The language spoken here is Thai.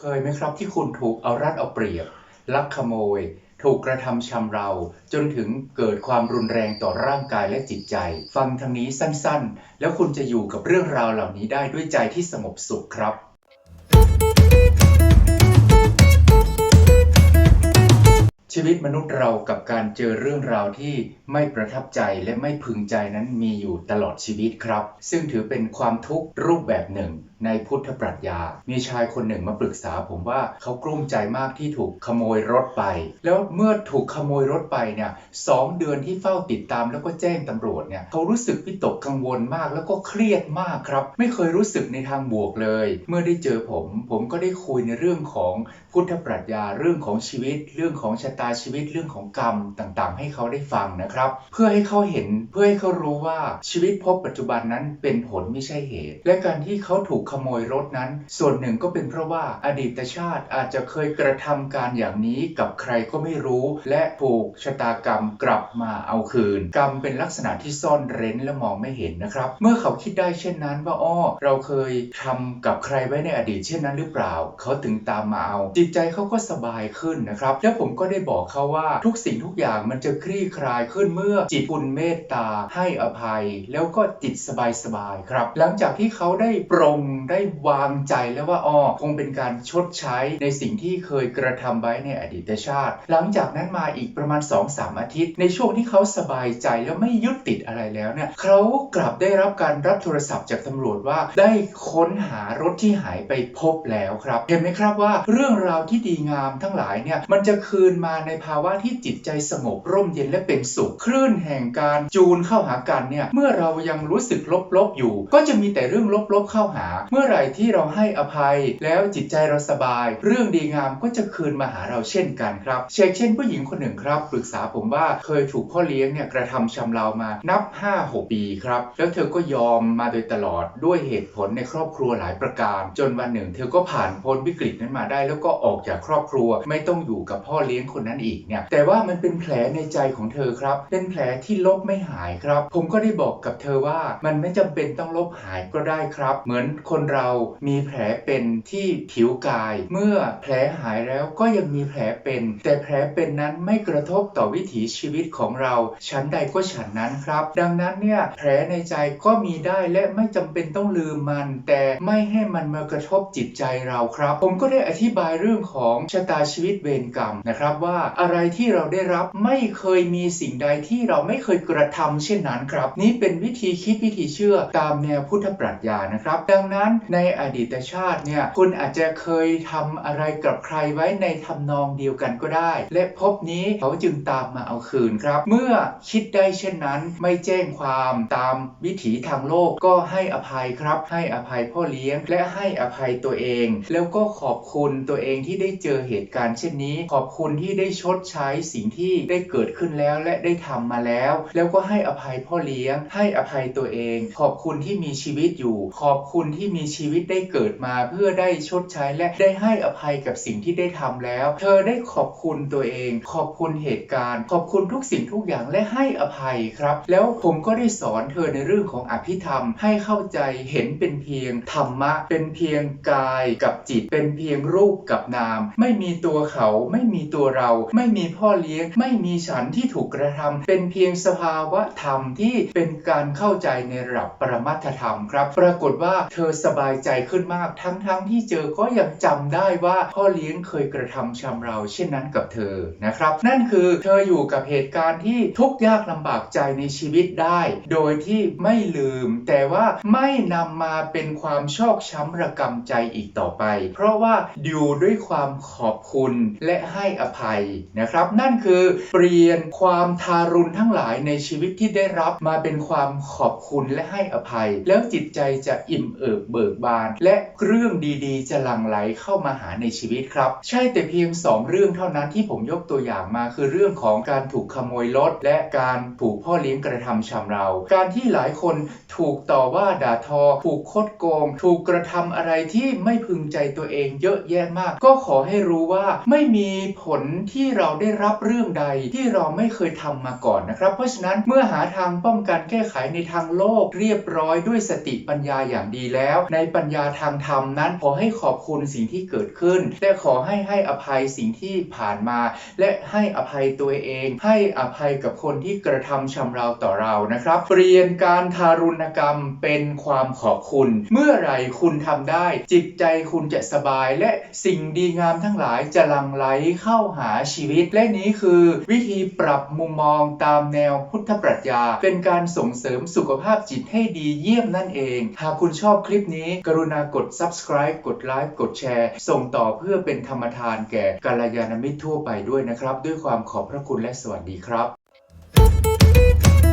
เคยไหมครับที่คุณถูกเอารัดเอาเปรียบ ลักขโมย ถูกกระทำชำเรา จนถึงเกิดความรุนแรงต่อร่างกายและจิตใจ ฟังทางนี้สั้นๆ แล้วคุณจะอยู่กับเรื่องราวเหล่านี้ได้ด้วยใจที่สงบสุขครับ ชีวิตมนุษย์เรากับการเจอเรื่องราวที่ไม่ประทับใจและไม่พึงใจนั้นมีอยู่ตลอดชีวิตครับ ซึ่งถือเป็นความทุกข์รูปแบบหนึ่งในพุทธปรัชญา มีชายคนหนึ่งมาปรึกษาผมว่าเขากลุ้มใจมากที่ถูกขโมยรถไป แล้วเมื่อถูกขโมยรถไปเนี่ยสองเดือนที่เฝ้าติดตามแล้วก็แจ้งตำรวจเนี่ยเขารู้สึกวิตกกังวลมากแล้วก็เครียดมากครับ ไม่เคยรู้สึกในทางบวกเลย เมื่อได้เจอผม ผมก็ได้คุยในเรื่องของพุทธปรัชญาเรื่องของชีวิต เรื่องของชะตาชีวิตเรื่องของกรรมต่างๆ ให้เขาได้ฟังนะครับ เพื่อให้เขาเห็นเพื่อให้เขารู้ว่าชีวิตพบปัจจุบันนั้นเป็นผลไม่ใช่เหตุ และการที่เขาถูกขโมยรถนั้น ส่วนหนึ่งก็เป็นเพราะว่าอดีตชาติอาจจะเคยกระทำการอย่างนี้กับใครก็ไม่รู้ และถูกชะตากรรมกลับมาเอาคืน กรรมเป็นลักษณะที่ซ่อนเร้นและมองไม่เห็นนะครับ เมื่อเขาคิดได้เช่นนั้นว่าอ้อเราเคยทำกับใครไว้ในอดีตเช่นนั้นหรือเปล่า เขาถึงตามมาเอาจิตใจเขาก็สบายขึ้นนะครับแล้วผมก็ได้บอกเขาว่าทุกสิ่งทุกอย่างมันจะคลี่คลายขึ้นเมื่อจิตคุณเมตตาให้อภัย แล้วก็จิตสบายสบายๆครับ หลังจากที่เขาได้ปรงได้วางใจแล้วว่าอ๋อคงเป็นการชดใช้ในสิ่งที่เคยกระทำไว้ในอดีตชาติ หลังจากนั้นมาอีกประมาณ 2-3 อาทิตย์ ในช่วงที่เขาสบายใจแล้วไม่ยึดติดอะไรแล้วเนี่ยเขากลับได้รับการรับโทรศัพท์จากตำรวจว่าได้ค้นหารถที่หายไปพบแล้วครับ เห็นไหมครับว่าเรื่องราวที่ดีงามทั้งหลายเนี่ยมันจะคืนมาในภาวะที่จิตใจสงบร่มเย็นและเป็นสุขคลื่นแห่งการจูนเข้าหากันเนี่ยเมื่อเรายังรู้สึกลบๆอยู่ ก็จะมีแต่เรื่องลบๆเข้าหา เมื่อไหร่ที่เราให้อภัย แล้วจิตใจเราสบาย เรื่องดีงามก็จะคืนมาหาเราเช่นกันครับเช่นเช่น ผู้หญิงคนหนึ่งครับปรึกษาผมว่าเคยถูกพ่อเลี้ยงเนี่ยกระทำชำเรามานับ 5-6 ปีครับ แล้วเธอก็ยอมมาโดยตลอดด้วยเหตุผลในครอบครัวหลายประการ จนวันหนึ่ง เธอก็ผ่านพ้นวิกฤตนั้นมาได้ แล้วก็ออกจากครอบครัวไม่ต้องอยู่กับพ่อเลี้ยงคนนั้นอีกเนี่ยแต่ว่ามันเป็นแผลในใจของเธอครับ เป็นแผลที่ลบไม่หายครับ ผมก็ได้บอกกับเธอว่ามันไม่จำเป็นต้องลบหายก็ได้ครับ เหมือนคนเรามีแผลเป็นที่ผิวกาย เมื่อแผลหายแล้วก็ยังมีแผลเป็น แต่แผลเป็นนั้นไม่กระทบต่อวิถีชีวิตของเราชั้นใดก็ฉันนั้นครับ ดังนั้นเนี่ยแผลในใจก็มีได้และไม่จำเป็นต้องลืมมัน แต่ไม่ให้มันมากระทบจิตใจเราครับ ผมก็ได้อธิบายเรื่องของชะตาชีวิตเวรกรรมนะครับว่าอะไรที่เราได้รับไม่เคยมีสิ่งใดที่เราไม่เคยกระทำเช่นนั้นครับ นี่เป็นวิธีคิดวิธีเชื่อตามแนวพุทธปรัชญานะครับ ดังนั้นในอดีตชาติเนี่ยคุณอาจจะเคยทำอะไรกับใครไว้ในทำนองเดียวกันก็ได้ และพบนี้เขาจึงตามมาเอาคืนครับ เมื่อคิดได้เช่นนั้นไม่แจ้งความตามวิถีทางโลกก็ให้อภัยครับ ให้อภัยพ่อเลี้ยง และให้อภัยตัวเอง แล้วก็ขอบคุณตัวเองที่ได้เจอเหตุการณ์เช่นนี้ ขอบคุณที่ได้ได้ชดใช้สิ่งที่ได้เกิดขึ้นแล้วและได้ทำมาแล้ว แล้วก็ให้อภัยพ่อเลี้ยง ให้อภัยตัวเอง ขอบคุณที่มีชีวิตอยู่ ขอบคุณที่มีชีวิตได้เกิดมา เพื่อได้ชดใช้และได้ให้อภัยกับสิ่งที่ได้ทำแล้ว เธอได้ขอบคุณตัวเอง ขอบคุณเหตุการณ์ ขอบคุณทุกสิ่งทุกอย่างและให้อภัยครับ แล้วผมก็ได้สอนเธอในเรื่องของอภิธรรม ให้เข้าใจเห็นเป็นเพียงธรรมะ เป็นเพียงกายกับจิต เป็นเพียงรูปกับนาม ไม่มีตัวเขาไม่มีตัวเราไม่มีพ่อเลี้ยง ไม่มีฉันที่ถูกกระทำเป็นเพียงสภาวะธรรมที่เป็นการเข้าใจในระดับปรมัตถธรรมครับ ปรากฏว่าเธอสบายใจขึ้นมากทั้งๆทที่เจอก็ยังจำได้ว่าพ่อเลี้ยงเคยกระทำชำเราเช่นนั้นกับเธอนะครับ นั่นคือเธออยู่กับเหตุการณ์ที่ทุกข์ยากลำบากใจในชีวิตได้ โดยที่ไม่ลืม แต่ว่าไม่นำมาเป็นความชอกช้ำระกำใจอีกต่อไป เพราะว่าอยู่ด้วยความขอบคุณและให้อภัยนะครับ นั่นคือเปลี่ยนความทารุณทั้งหลายในชีวิตที่ได้รับมาเป็นความขอบคุณและให้อภัย แล้วจิตใจจะอิ่มเอิบเบิกบาน และเรื่องดีๆ จะหลั่งไหลเข้ามาหาในชีวิตครับ ใช่แต่เพียง 2 เรื่องเท่านั้นที่ผมยกตัวอย่างมา คือเรื่องของการถูกขโมยรถและการถูกพ่อเลี้ยงกระทำชำเรา การที่หลายคนถูกต่อว่าด่าทอ ถูกคดโกง ถูกกระทำอะไรที่ไม่พึงใจตัวเองเยอะแยะมาก ก็ขอให้รู้ว่าไม่มีผลที่ที่เราได้รับเรื่องใดที่เราไม่เคยทำมาก่อนนะครับ เพราะฉะนั้นเมื่อหาทางป้องกันแก้ไขในทางโลกเรียบร้อยด้วยสติปัญญาอย่างดีแล้ว ในปัญญาทางธรรมนั้น ขอให้ขอบคุณสิ่งที่เกิดขึ้นและขอให้ให้อภัยสิ่งที่ผ่านมา และให้อภัยตัวเอง ให้อภัยกับคนที่กระทำชำเราต่อเรานะครับ เปลี่ยนการทารุณกรรมเป็นความขอบคุณ เมื่อไหร่คุณทำได้ จิตใจคุณจะสบายและสิ่งดีงามทั้งหลายจะลังไหลเข้าหาชีวิต และนี้คือวิธีปรับมุมมองตามแนวพุทธปรัชญา เป็นการส่งเสริมสุขภาพจิตให้ดีเยี่ยมนั่นเอง หากคุณชอบคลิปนี้ กรุณากด subscribe กดไลค์กดแชร์ ส่งต่อเพื่อเป็นธรรมทานแก่กัลยาณมิตรทั่วไปด้วยนะครับ ด้วยความขอบพระคุณและสวัสดีครับ